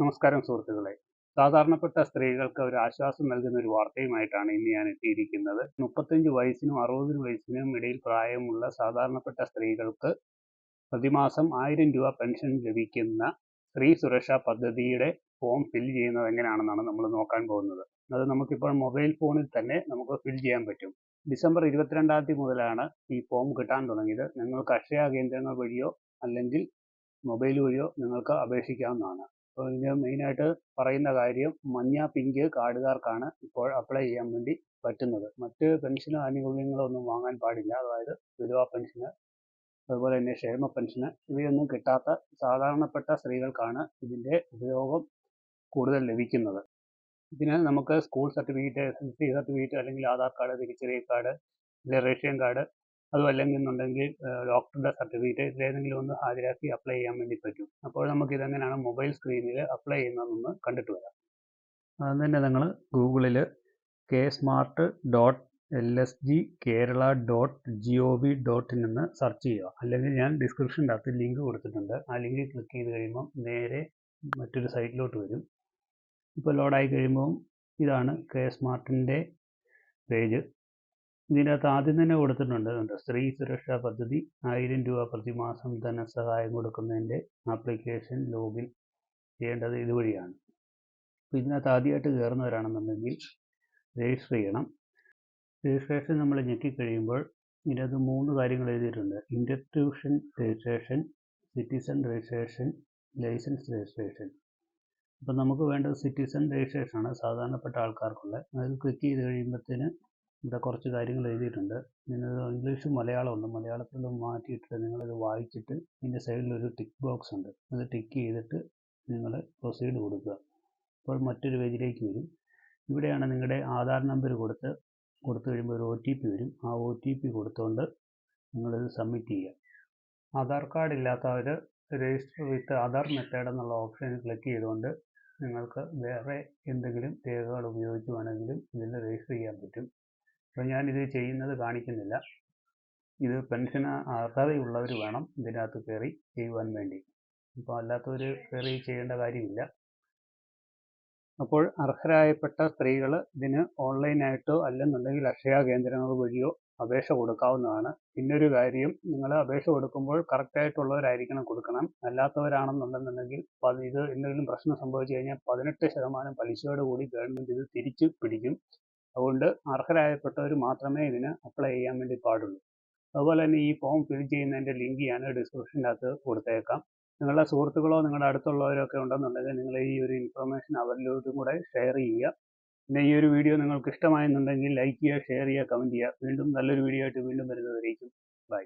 നമസ്കാരം സുഹൃത്തുക്കളെ. സാധാരണപ്പെട്ട സ്ത്രീകൾക്ക് ഒരു ആശ്വാസം നൽകുന്ന ഒരു വാർത്തയുമായിട്ടാണ് ഇന്ന് ഞാൻ എത്തിയിരിക്കുന്നത്. മുപ്പത്തഞ്ച് വയസ്സിനും അറുപത് വയസ്സിനും ഇടയിൽ പ്രായമുള്ള സാധാരണപ്പെട്ട സ്ത്രീകൾക്ക് പ്രതിമാസം ആയിരം രൂപ പെൻഷൻ ലഭിക്കുന്ന സ്ത്രീ സുരക്ഷാ പദ്ധതിയുടെ ഫോം ഫിൽ ചെയ്യുന്നത് എങ്ങനെയാണെന്നാണ് നമ്മൾ നോക്കാൻ പോകുന്നത്. അത് നമുക്കിപ്പോൾ മൊബൈൽ ഫോണിൽ തന്നെ നമുക്ക് ഫിൽ ചെയ്യാൻ പറ്റും. ഡിസംബർ ഇരുപത്തിരണ്ടാം തീയതി മുതലാണ് ഈ ഫോം കിട്ടാൻ തുടങ്ങിയത്. നിങ്ങൾക്ക് അക്ഷയ കേന്ദ്രങ്ങൾ വഴിയോ അല്ലെങ്കിൽ മൊബൈൽ വഴിയോ നിങ്ങൾക്ക് അപേക്ഷിക്കാവുന്നതാണ്. ഇതിന് മെയിനായിട്ട് പറയുന്ന കാര്യം മഞ്ഞ പിങ്ക് കാർഡുകാർക്കാണ് ഇപ്പോൾ അപ്ലൈ ചെയ്യാൻ വേണ്ടി പറ്റുന്നത്. മറ്റ് പെൻഷനോ ആനുകൂല്യങ്ങളോ ഒന്നും വാങ്ങാൻ പാടില്ല. അതായത് വിധവാ പെൻഷന് അതുപോലെ തന്നെ ക്ഷേമ പെൻഷന് ഇവയൊന്നും കിട്ടാത്ത സാധാരണപ്പെട്ട സ്ത്രീകൾക്കാണ് ഇതിന്റെ ഉപയോഗം കൂടുതൽ ലഭിക്കുന്നത്. ഇതിന് നമുക്ക് school certificate S L C certificate അല്ലെങ്കിൽ ആധാർ കാർഡ് തിരിച്ചറിയൽ കാർഡ് അല്ലെങ്കിൽ റേഷൻ കാർഡ് അതും അല്ലെങ്കിൽ എന്നുണ്ടെങ്കിൽ ഡോക്ടറുടെ സർട്ടിഫിക്കറ്റ് ഇതിലേതെങ്കിലും ഒന്ന് ഹാജരാക്കി അപ്ലൈ ചെയ്യാൻ വേണ്ടി പറ്റും. അപ്പോൾ നമുക്ക് ഇതെങ്ങനെയാണ് മൊബൈൽ സ്ക്രീനിൽ അപ്ലൈ ചെയ്യുന്നതെന്ന് കണ്ടിട്ട് വരാം. അത് തന്നെ നിങ്ങൾ ഗൂഗിളിൽ K smart dot L S G Kerala dot G O V dot in എന്ന് സെർച്ച് ചെയ്യുക. അല്ലെങ്കിൽ ഞാൻ ഡിസ്ക്രിപ്ഷന്റെ അകത്ത് ലിങ്ക് കൊടുത്തിട്ടുണ്ട്. ആ ലിങ്കിൽ ക്ലിക്ക് ചെയ്ത് കഴിയുമ്പം നേരെ മറ്റൊരു സൈറ്റിലോട്ട് വരും. ഇപ്പോൾ ലോഡായി കഴിയുമ്പം ഇതാണ് കെ സ്മാർട്ടിന്റെ പേജ് ഇതിനകത്ത് ആദ്യം തന്നെ കൊടുത്തിട്ടുണ്ട് സ്ത്രീ സുരക്ഷാ പദ്ധതി ആയിരം രൂപ പ്രതിമാസം ധനസഹായം കൊടുക്കുന്നതിന്റെ ആപ്ലിക്കേഷൻ ലോഗിൻ ചെയ്യേണ്ടത് ഇതുവഴിയാണ്. അപ്പോൾ ഇതിനകത്ത് ആദ്യമായിട്ട് കയറുന്നവരാണെന്നുണ്ടെങ്കിൽ രജിസ്റ്റർ ചെയ്യണം. രജിസ്ട്രേഷൻ നമ്മൾ ഞെക്കിക്കഴിയുമ്പോൾ ഇതിനകത്ത് മൂന്ന് കാര്യങ്ങൾ എഴുതിയിട്ടുണ്ട്. Institution registration citizen registration licence registration. അപ്പം നമുക്ക് വേണ്ടത് സിറ്റിസൺ രജിസ്ട്രേഷൻ ആണ്. സാധാരണപ്പെട്ട ആൾക്കാർക്കുള്ള. അതിൽ ക്ലിക്ക് ചെയ്ത് കഴിയുമ്പോഴത്തേന് ഇവിടെ കുറച്ച് കാര്യങ്ങൾ എഴുതിയിട്ടുണ്ട്. നിങ്ങൾ ഇംഗ്ലീഷും മലയാളം ഉണ്ട്. മലയാളത്തിൽ മാറ്റിയിട്ട് നിങ്ങളത് വായിച്ചിട്ട് ഇതിന്റെ സൈഡിൽ ഒരു ടിക്ക് ബോക്സ് ഉണ്ട്. അത് ടിക്ക് ചെയ്തിട്ട് നിങ്ങൾ പ്രൊസീഡ് കൊടുക്കുക. അപ്പോൾ മറ്റൊരു പേജിലേക്ക് വരും. ഇവിടെയാണ് നിങ്ങളുടെ ആധാർ നമ്പർ കൊടുത്ത് കൊടുത്തു കഴിയുമ്പോൾ ഒരു ഒ ടി പി വരും. ആ ഒ ടി പി കൊടുത്തുകൊണ്ട് നിങ്ങളിത് സബ്മിറ്റ് ചെയ്യുക. ആധാർ കാർഡ് ഇല്ലാത്തവർ രജിസ്റ്റർ വിത്ത് ആധാർ മെത്തേഡ് എന്നുള്ള ഓപ്ഷൻ ക്ലിക്ക് ചെയ്തുകൊണ്ട് നിങ്ങൾക്ക് വേറെ എന്തെങ്കിലും രേഖകൾ ഉപയോഗിച്ച് വേണമെങ്കിലും ഇതിൽ രജിസ്റ്റർ ചെയ്യാൻ പറ്റും. അപ്പോൾ ഞാനിത് ചെയ്യുന്നത് കാണിക്കുന്നില്ല. ഇത് പെൻഷൻ അർഹതയുള്ളവർ വേണം ഇതിനകത്ത് കയറി ചെയ്യുവാൻ വേണ്ടി. അപ്പോൾ അല്ലാത്തവർ കയറി ചെയ്യേണ്ട കാര്യമില്ല. അപ്പോൾ അർഹരായപ്പെട്ട സ്ത്രീകൾ ഇതിന് ഓൺലൈനായിട്ടോ അല്ലെന്നുണ്ടെങ്കിൽ അക്ഷയ കേന്ദ്രങ്ങൾ വഴിയോ അപേക്ഷ കൊടുക്കാവുന്നതാണ്. പിന്നൊരു കാര്യം നിങ്ങൾ അപേക്ഷ കൊടുക്കുമ്പോൾ കറക്റ്റായിട്ടുള്ളവരായിരിക്കണം കൊടുക്കണം. അല്ലാത്തവരാണെന്നുണ്ടെന്നുണ്ടെങ്കിൽ ഇത് എന്തെങ്കിലും പ്രശ്നം സംഭവിച്ചു കഴിഞ്ഞാൽ പതിനെട്ട് ശതമാനം പലിശയോട് കൂടി ഗവൺമെന്റ് ഇത് തിരിച്ചു പിടിക്കും. അതുകൊണ്ട് അർഹരായപ്പെട്ടവർ മാത്രമേ ഇതിന് അപ്ലൈ ചെയ്യാൻ വേണ്ടി പാടുള്ളൂ. അതുപോലെ തന്നെ ഈ ഫോം ഫിൽ ചെയ്യുന്നതിന്റെ ലിങ്ക് ഞാൻ ഡിസ്ക്രിപ്ഷന്റെ അകത്ത് കൊടുത്തേക്കാം. നിങ്ങളുടെ സുഹൃത്തുക്കളോ നിങ്ങളുടെ അടുത്തുള്ളവരോ ഒക്കെ ഉണ്ടെന്നുണ്ടെങ്കിൽ നിങ്ങൾ ഈ ഒരു ഇൻഫർമേഷൻ അവരിലോട്ടും കൂടെ ഷെയർ ചെയ്യുക. പിന്നെ ഈ ഒരു വീഡിയോ നിങ്ങൾക്ക് ഇഷ്ടമായെന്നുണ്ടെങ്കിൽ ലൈക്ക് ചെയ്യുക ഷെയർ ചെയ്യുക കമന്റ് ചെയ്യുക. വീണ്ടും നല്ലൊരു വീഡിയോ ആയിട്ട് വീണ്ടും വരുന്നതായിരിക്കും ബൈ